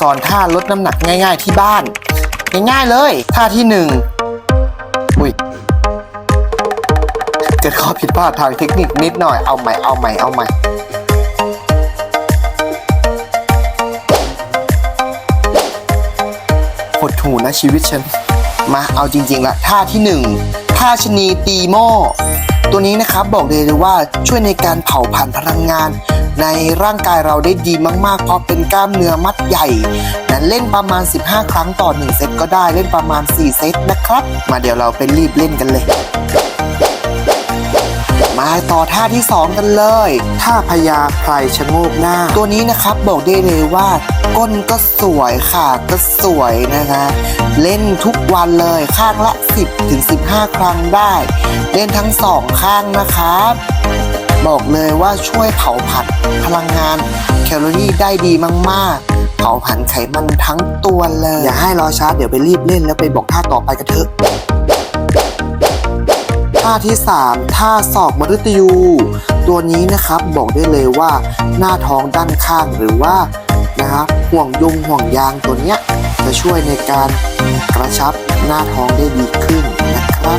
สอนท่าลดน้ำหนักง่าย ๆ ที่บ้าน ง่ายๆเลย ท่าที่หนึ่งอุ้ยเกิดข้อผิดพลาดทางเทคนิคนิดหน่อยเอาใหม่เอาใหม่เอาใหม่หดหูนะชีวิตฉัน มาเอาจริงๆละท่าที่หนึ่งท่าชนีตีหม้อตัวนี้นะครับบอกเลยเลยว่าช่วยในการเผาผลาญพลังงาน ในร่างกายเราได้ดีมากๆ เพราะเป็นกล้ามเนื้อมัดใหญ่นั้นเล่นประมาณ 15 ครั้งต่อ 1 เซตก็ได้เล่นประมาณ 4 เซตนะครับ มาเดี๋ยวเราไปรีบเล่นกันเลยมาต่อท่าที่ 2 กันเลยท่าพญาไพรชะโงกหน้า ตัวนี้นะครับบอกได้เลยว่า ก้นก็สวยขาก็สวยนะคะ เล่นทุกวันเลยข้างละ 10ถึง15 ครั้งได้ เล่นทั้งสองข้างนะครับ บอกเลยว่าช่วยเผาผลาญพลังงานแคลอรี่ได้ดีมากๆ เผาผลาญไขมันทั้งตัวเลย อย่าให้รอช้าเดี๋ยวไปรีบเล่นแล้วไปบอกท่าต่อไปกันเถอะท่าที่ 3 ท่าศอกมฤตยู ตัวนี้นะครับบอกได้เลยว่าหน้าท้องด้านข้างหรือว่านะครับห่วงยงห่วงยางตัวเนี้ยจะช่วยในการกระชับหน้าท้องได้ดีขึ้นนะครับ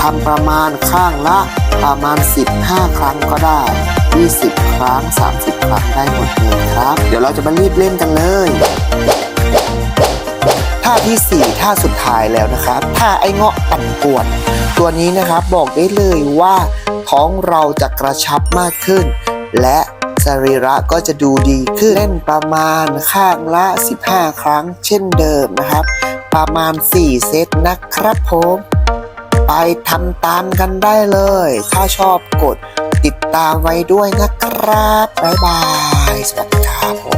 ทำประมาณข้างละประมาณ 15 ครั้งก็ได้ 20 ครั้ง 30 ครั้งได้หมดเลยครับ เดี๋ยวเราจะมารีบเล่นกันเลยท่าทีสี่ 4 ท่าสุดท้ายแล้วนะครับท่าไอ้เงาะปั่นป่วน ตัวนี้นะครับบอกได้เลยว่าท้องเราจะกระชับมากขึ้น และสรีระก็จะดูดีขึ้นเล่นประมาณข้างละ 15 ครั้งเช่นเดิมนะครับ ประมาณ 4 เซตนะครับผม ไปทำตามกันได้เลย ถ้าชอบกดติดตามไว้ด้วยนะครับ บ๊ายบาย สวัสดีครับผม